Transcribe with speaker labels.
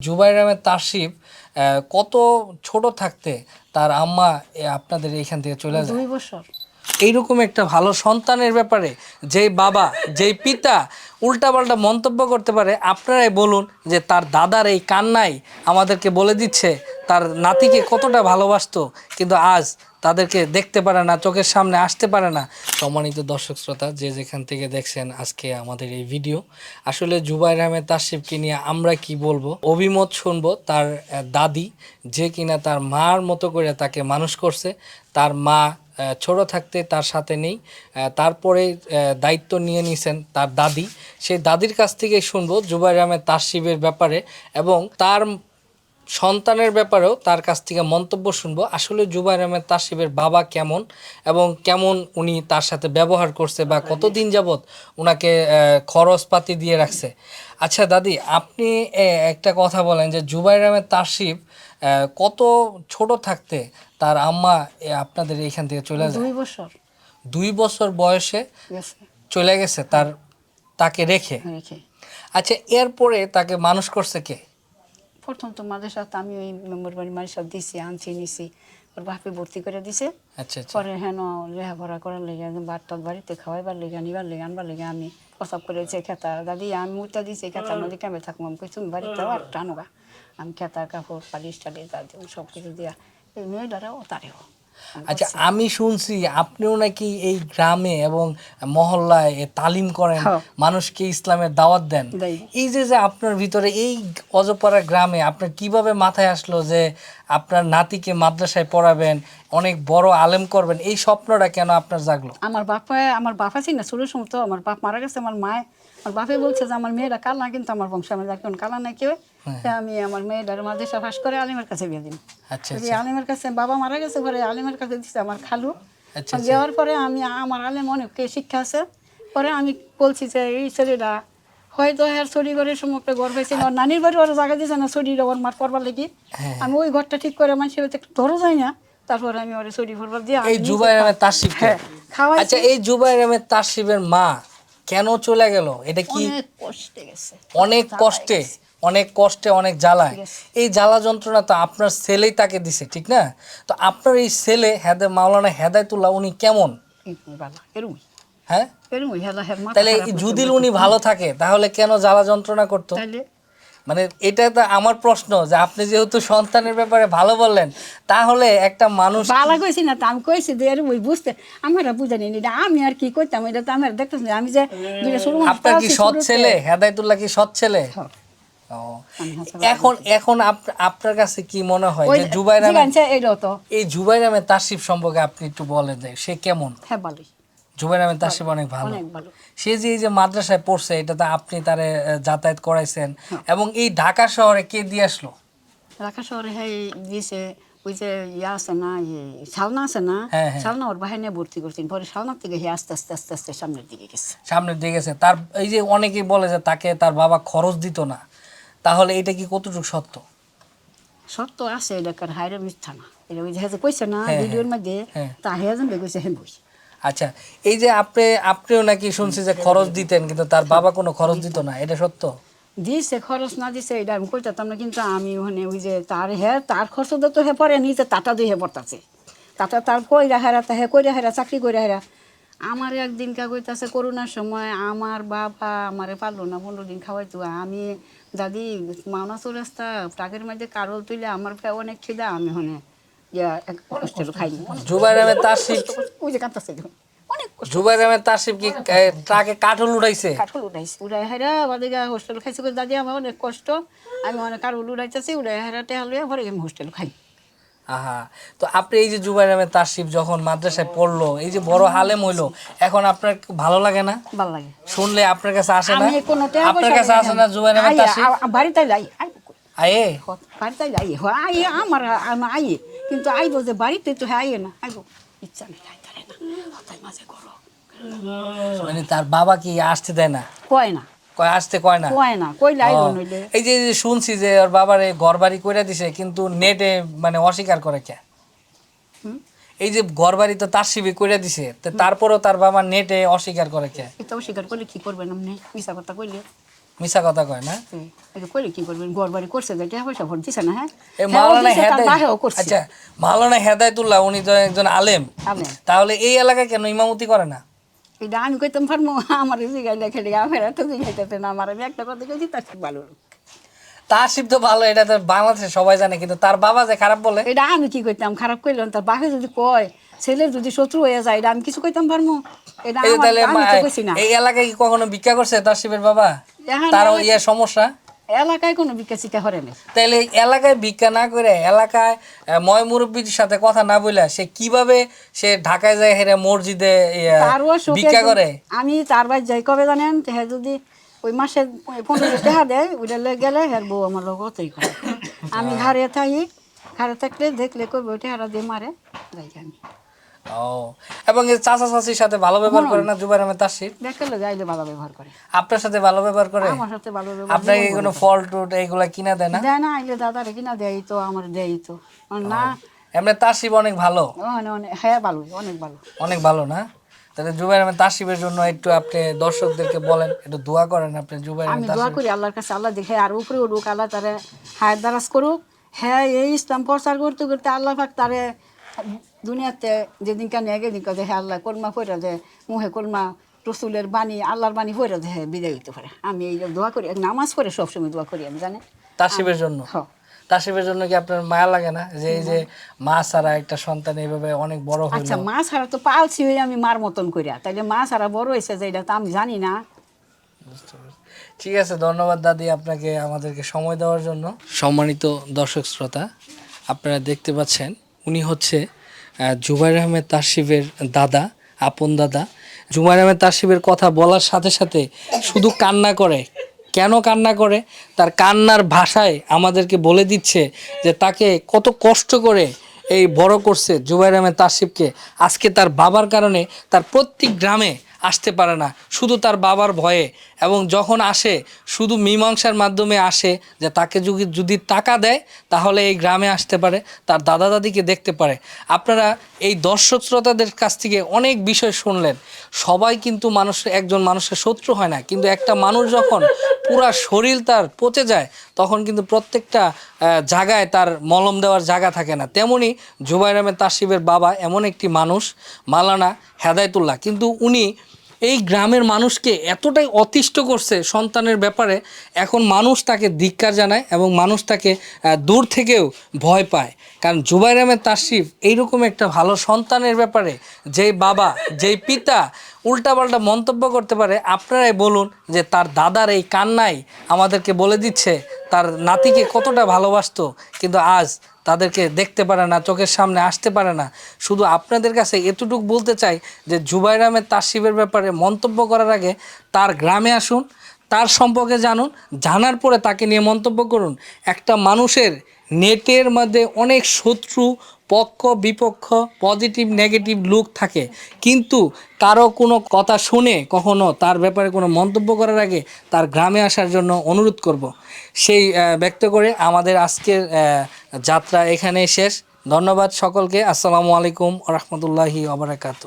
Speaker 1: জুবাইর রামের তাসিফ কত ছোট থাকতে তার আম্মা আপনাদের এখান থেকে চলে যায়?
Speaker 2: দুই বছর।
Speaker 1: এইরকম একটা ভালো সন্তানের ব্যাপারে যে বাবা যেই পিতা উল্টাপাল্টা মন্তব্য করতে পারে আপনারাই বলুন যে তার দাদার এই কান্নাই আমাদেরকে বলে দিচ্ছে তার নাতিকে কতটা ভালোবাসতো কিন্তু আজ তাদেরকে দেখতে পারে না, চোখের সামনে আসতে পারে না। সম্মানিত দর্শক শ্রোতা, যে যেখান থেকে দেখছেন আজকে আমাদের এই ভিডিও, আসলে জুবাইর আহমেদ তাসিফকে নিয়ে আমরা কি বলব? অভিমত শুনব তার দাদি, যে কিনা তার মার মতো করে তাকে মানুষ করছে। তার মা ছোট থাকতে তার সাথে নেই তারপরে দায়িত্ব নিয়ে নিয়েছেন তার দাদি। সেই দাদির কাছ থেকেই শুনব জুবাইর আহমেদ তাসিবের ব্যাপারে এবং তার সন্তানের ব্যাপারেও তার কাছ থেকে মন্তব্য শুনব। আসলে জুবাইর আহমেদ তাসিবের বাবা কেমন এবং কেমন উনি তার সাথে ব্যবহার করছে বা কতদিন যাবৎ ওনাকে খরচপাতি দিয়ে রাখছে। আচ্ছা দাদি আপনি একটা কথা বলেন যে জুবাইর আহমেদ তাসিব কত ছোট থাকতে তার আম্মা আপনাদের এখান থেকে চলে যায়?
Speaker 2: দুই বছর।
Speaker 1: দুই বছর বয়সে চলে গেছে তার তাকে রেখে। আচ্ছা এরপরে তাকে মানুষ করছে কে?
Speaker 2: প্রথম তো মাঝে সাথে আমি ওই মেম্বার বাড়ি মারি সব দিছি আনছি নিছি। ওর বাপে ভর্তি করে দিছে।
Speaker 1: আচ্ছা আচ্ছা।
Speaker 2: পরে হেন লেখাপড়া করার লেগে একদম বাটটার বাড়িতে খাওয়াইবার লেগে নিবার লেগে আনবার লেগে আমি প্রসাব করেছে খেতা দাদি আমি মুটা দিছি খেতার মধ্যে কেমন থাকব? আমি তুমি বাড়িতে আর টানোগা আমি খেতার কাপড় পালিশ টালিশ দাদি সব কিছু দিয়া। এই মেয়েটারাও তারেও
Speaker 1: আচ্ছা আমি শুনছি আপনিও নাকি এই গ্রামে এবং মহল্লায় তালিম করেন
Speaker 2: হ্যাঁ।
Speaker 1: মানুষকে ইসলামের দাওয়াত দেন। এই যে যে আপনার ভিতরে এই অজপাড়া গ্রামে আপনার কীভাবে মাথায় আসলো যে আপনার নাতিকে মাদ্রাসায় পড়াবেন অনেক বড় আলেম করবেন এই স্বপ্নটা কেন আপনার জাগলো?
Speaker 2: আমার বাপা আমার বাপা ছিল না ছোটোর সময় তো আমার বাপ মারা গেছে আমার মায় আমার বাপে বলছে যে আমার মেয়েরা কালা কিন্তু আমার বংশ আমার কালা নাই কেউ। তা আমি আমার মেয়েটার মাদ্রাসা ফাঁস করে আলিমের কাছে বিয়ে দিন
Speaker 1: আচ্ছা
Speaker 2: ওই আলিমের কাছে বাবা মারা গেছে পরে আলিমের কাছে দিচ্ছে আমার খালু।
Speaker 1: আচ্ছা,
Speaker 2: দেওয়ার পরে আমি আমার আলেম অনেক শিক্ষা আছে। পরে আমি বলছি যে এই ছেলেটা হয়তো হ্যাঁ ঘরের সময় একটা ঘর হয়েছে ওর নানির বাড়ি ওরা জায়গা দিয়েছে না ওর মার করবার লাগি।
Speaker 1: হ্যাঁ।
Speaker 2: আমি ওই ঘরটা ঠিক করে মানুষের ধরো যায় না তারপরে আমি ওর ছড়ি ভরবার দিয়ে
Speaker 1: এই
Speaker 2: নিজে
Speaker 1: জুবাইর আহমেদ তাসিফ
Speaker 2: হ্যাঁ খাওয়াই
Speaker 1: আচ্ছা এই জুবাইর আহমেদ তাসিফের মা কেন চলে গেল? এটা কি
Speaker 2: কষ্টে গেছে।
Speaker 1: অনেক কষ্টে? অনেক কষ্টে অনেক জ্বালায়। এই জ্বালা যন্ত্রণা তো আপনার ছেলেই তাকে দিছে ঠিক না? তো আপনার এই ছেলে হেদে মাওলানা হেদায়তুল্লাহ উনি কেমন? হ্যাঁ? তাহলে যদি উনি ভালো থাকে তাহলে কেন জ্বালা যন্ত্রণা করতো? মানে এটা তো আমার প্রশ্ন যে আপনি যেহেতু সন্তানের ব্যাপারে ভালো বললেন তাহলে একটা মানুষ
Speaker 2: বালা কইছি না তো আমি কইছি যে এর ওই বুঝতে। আমরা বুঝানি এটা আমি আর কি কইতাম? এটা তো আমার দেখতেছি। আমি যে
Speaker 1: আপনার কি সৎ ছেলে? হেদায়তুল্লাহ কি সৎ ছেলে? এখন এখন আপনার কাছে কি মনে হয় যে জুবাইর
Speaker 2: তো।
Speaker 1: এই জুবাইর আহমেদ তাসিফ সম্পর্কে আপনি একটু সে কেমন?
Speaker 2: হ্যাঁ ভালোই
Speaker 1: জুবাইর আহমেদ তাসিফ অনেক ভালো। সে যে এই যে মাদ্রাসায় পড়ছে এটা তো আপনি তারে যাতায়াত করাইছেন।
Speaker 2: হ্যাঁ।
Speaker 1: এবং এই ঢাকা শহরে কে দিয়ে আসলো?
Speaker 2: ঢাকা শহরে হ্যাঁ দিয়েছে ওই যে ইয়া আছে না শালনা আছে না
Speaker 1: হ্যাঁ, হ্যাঁ।
Speaker 2: শালনা ওর বাহিনী ভর্তি করছেন পরে শালনার থেকে আস্তে আস্তে আস্তে আস্তে সামনের দিকে গেছে।
Speaker 1: সামনের দিকে গেছে। তার এই যে অনেকেই বলে যে তাকে তার বাবা খরচ দিত না। তাহলে এটা কি কতটুকু সত্য?
Speaker 2: সত্য আছে এলাকার হাইরে মিথ্যা না। এটা ওই যে কইছে না
Speaker 1: হ্যাঁ,
Speaker 2: ভিডিওর মধ্যে
Speaker 1: হ্যাঁ।
Speaker 2: তা হ্যাঁ যেন কইছে হ্যাঁ বই
Speaker 1: আচ্ছা এই যে আপনি আপনিও নাকি শুনছি যে খরচ দিতেন কিন্তু তার বাবা কোনো খরচ দিত না এটা সত্য?
Speaker 2: দিছে খরচ না দিছে এটা আমি কইতাম না কিন্তু আমি ওখানে ওই যে তার হ্যাঁ তার খরচ তো হে পরে নিজে টাটা দিয়ে হে পড়তাছে। টাটা তার কই রাহারা তা হে কই রাহারা চাকরি করে রাহারা আমার একদিন কা কইতাছে করোনার সময় আমার বাবা আমারে পারল না পনেরো দিন খাওয়াইতো। আমি দাদি মাওনা চৌরাস্তা টাকের মধ্যে কারল তুলে আমার প্রায় অনেক খিদা আমি হনে হোস্টেল খাইছি দাদি আমার অনেক কষ্ট আমি অনেক কাঠল উড়াইতেছি উড়াই হেরা টেহা লইয়া পরে আমি হোস্টেল খাই
Speaker 1: আহা। তো আপনি এই যে জুবাইর আহমেদ তাসিফ যখন মাদ্রাসায় পড়ল এই যে বড় হালেম হইল এখন আপনার ভালো লাগে না?
Speaker 2: ভালো লাগে।
Speaker 1: শুনলে আপনার কাছে আসে না? আপনার কাছে আসে না জুবাইর আহমেদ তাসিফ?
Speaker 2: বাড়িতে আই
Speaker 1: আয়ে
Speaker 2: বাড়িতে লাই আই আমার আমার আইয়ে। কিন্তু আইব যে বাড়িতে তো হ্যাঁ আইয়ে না আইব। ইচ্ছা নেই আইতে না মাঝে করো।
Speaker 1: মানে তার বাবা কি আসতে দেয় না?
Speaker 2: কয় না।
Speaker 1: কয় আসতে কয় না?
Speaker 2: কয় না কইলে আইব
Speaker 1: ও,
Speaker 2: নইলে।
Speaker 1: এই যে শুনছি যে ওর বাবারে ঘর বাড়ি করে দিছে কিন্তু নেটে মানে অস্বীকার করে কে? এই যে ঘর বাড়ি তো তার শিবি করে দিছে তো তারপরেও তার বাবা নেটে অস্বীকার করে কে?
Speaker 2: এটা অস্বীকার করলে কি করবেন আপনি? মিশা কথা কইলে।
Speaker 1: মিশা কথা কয় না?
Speaker 2: এই, এটা করে কি করবেন? ঘর বাড়ি করছে যে টাকা পয়সা ভোট দিছে না হ্যাঁ?
Speaker 1: এই
Speaker 2: হ্যাঁ,
Speaker 1: মাওলানা হেদায় আচ্ছা মাওলানা হেদায়তুল্লাহ উনি তো একজন আলেম।
Speaker 2: আলেম।
Speaker 1: তাহলে এই এলাকায় কেন ইমামতি করে না?
Speaker 2: এটা আমি কইতাম আমার জিগাইলে খেলে আমার এত জিগাইতেছে না আমার আমি একটা কথা কইছি তার ভালো
Speaker 1: তাসিফ তো ভালো এটা তো বাংলাদেশে সবাই জানে কিন্তু তার বাবা যে খারাপ বলে?
Speaker 2: এটা আমি কি কইতাম খারাপ কইলাম তার বাপে যদি কয় ছেলে যদি শত্রু হয়ে যায় এটা আমি কিছু কইতাম পারব এটা আমি কইছি না।
Speaker 1: এই এলাকায় কি কখনো ভিক্ষা করছে তাসিফের বাবা?
Speaker 2: এখন
Speaker 1: তার ইয়ে সমস্যা?
Speaker 2: এলাকায় কোনো বিকাশিকা করে না
Speaker 1: তাহলে এলাকায় ভিক্ষা না করে এলাকায় ময় মুরব্বীর সাথে কথা না বলে সে কীভাবে সে ঢাকায় যায় হেরে মসজিদে ভিক্ষা করে?
Speaker 2: আমি তার বাড়ি যাই কবে জানেন? হে যদি ওই মাসে পনেরো টাকা দেয় ওইটা গেলে হ্যাঁ বউ আমার লোক অতই করে। আমি ঘরে থাকি ঘরে থাকলে দেখলে কবে ওইটা হারা দিয়ে মারে যাই আমি
Speaker 1: ও। এবং এই চাচা চাচির সাথে ভালো ব্যবহার করে না জুবাইর আহমেদ
Speaker 2: দেখলে যাইলে ভালো ব্যবহার করে।
Speaker 1: আপনার সাথে ভালো ব্যবহার করে?
Speaker 2: আমার সাথে ভালো ব্যবহার
Speaker 1: আপনাকে কোনো ফল টুট এইগুলা কিনা দেয় না?
Speaker 2: দেয় না আইলে দাদারে কিনা দেয় তো আমার দেয় তো। না।
Speaker 1: এমনি তাসিফ অনেক ভালো।
Speaker 2: হ্যাঁ ভালো অনেক ভালো।
Speaker 1: অনেক ভালো না? তাহলে জুবাইর আহমেদ তাসিফের জন্য একটু আপনি দর্শকদেরকে বলেন একটু দোয়া করেন আপনি জুবাইর
Speaker 2: আমি দোয়া করি আল্লাহর কাছে আল্লাহ দেখে আর উপরে উঠুক আল্লাহ তারে হায়াত দারাজ করুক। হ্যাঁ এই ইসলাম প্রচার করতে করতে আল্লাহ পাক তারে দুনিয়াতে যেদিনকার নিয়ে গেদিনকা যে হ্যাঁ আল্লাহ কলমা ফইরা যে মুহে কলমা রসুলের বাণী আল্লাহর বাণী ফইরা যে হ্যাঁ বিদায় হইতে পারে। আমি এই দোয়া করি নামাজ পড়ে সবসময় দোয়া করি আমি জানি।
Speaker 1: তাসিফের জন্য?
Speaker 2: হ্যাঁ।
Speaker 1: তাসিফের জন্য কি আপনার মায়া লাগে না? যে এই যে মা ছাড়া একটা সন্তান এইভাবে অনেক বড় হইল?
Speaker 2: আচ্ছা মা ছাড়া তো পালছি হয়ে আমি মার মতন করিয়া তাইলে মা ছাড়া বড় হয়েছে যে এটা তো আমি জানি না।
Speaker 1: ঠিক আছে ধন্যবাদ দাদি আপনাকে আমাদেরকে সময় দেওয়ার জন্য। সম্মানিত দর্শক শ্রোতা আপনারা দেখতে পাচ্ছেন উনি হচ্ছে জুবাইর আহমেদ তাসিফের দাদা, আপন দাদা। জুবাইর আহমেদ তাসিফের কথা বলার সাথে সাথে শুধু কান্না করে। কেন কান্না করে? তার কান্নার ভাষায় আমাদেরকে বলে দিচ্ছে যে তাকে কত কষ্ট করে এই বড় করছে জুবাইর আহমেদ তাসিফকে আজকে তার বাবার কারণে তার প্রত্যেক গ্রামে আসতে পারে না। শুধু তার বাবার ভয়ে এবং যখন আসে, শুধু মীমাংসার মাধ্যমে আসে যে তাকে যদি যদি টাকা দেয়, তাহলে এই গ্রামে আসতে পারে, তার দাদা দাদিকে দেখতে পারে। আপনারা এই দর্শক শ্রোতাদের কাছ থেকে অনেক বিষয় শুনলেন। সবাই কিন্তু মানুষ, একজন মানুষের শত্রু হয় না। কিন্তু একটা মানুষ যখন পুরা শরীর তার পচে যায়, তখন কিন্তু প্রত্যেকটা জায়গায় তার মলম দেওয়ার জায়গা থাকে না। তেমনি জুবাইর আহমেদ তাসিবের বাবা এমন একটি মানুষ মালানা হেদায়তুল্লাহ। কিন্তু উনি এই গ্রামের মানুষকে এতটাই অতিষ্ঠ করছে সন্তানের ব্যাপারে, এখন মানুষ তাকে ধিক্কার জানায় এবং মানুষ তাকে দূর থেকেও ভয় পায়। কারণ জুবাইর আহমেদ তাসিফ এইরকম একটা ভালো সন্তানের ব্যাপারে যেই বাবা যেই পিতা উল্টাপাল্টা মন্তব্য করতে পারে, আপনারাই বলুন যে তার দাদার এই কান্নাই আমাদেরকে বলে দিচ্ছে, তার নাতিকে কতটা ভালোবাসতো। কিন্তু আজ তাদেরকে দেখতে পারে না, চোখের সামনে আসতে পারে না। শুধু আপনাদের কাছে এতটুকু বলতে চাই যে, জুবাইর আহমেদ তাসিফের ব্যাপারে মন্তব্য করার আগে তার গ্রামে আসুন, তার সম্পর্কে জানুন, জানার পরে তাকে নিয়ে মন্তব্য করুন। একটা মানুষের নেটের মধ্যে অনেক শত্রু, পক্ষ, বিপক্ষ, পজিটিভ, নেগেটিভ লুক থাকে। কিন্তু কারও কোনো কথা শুনে কখনো তার ব্যাপারে কোনো মন্তব্য করার আগে তার গ্রামে আসার জন্য অনুরোধ করব। সেই ব্যক্ত করে আমাদের আজকের যাত্রা এখানেই শেষ। ধন্যবাদ সকলকে। আসসালামু আলাইকুম রহমতুল্লাহি আবরাকাত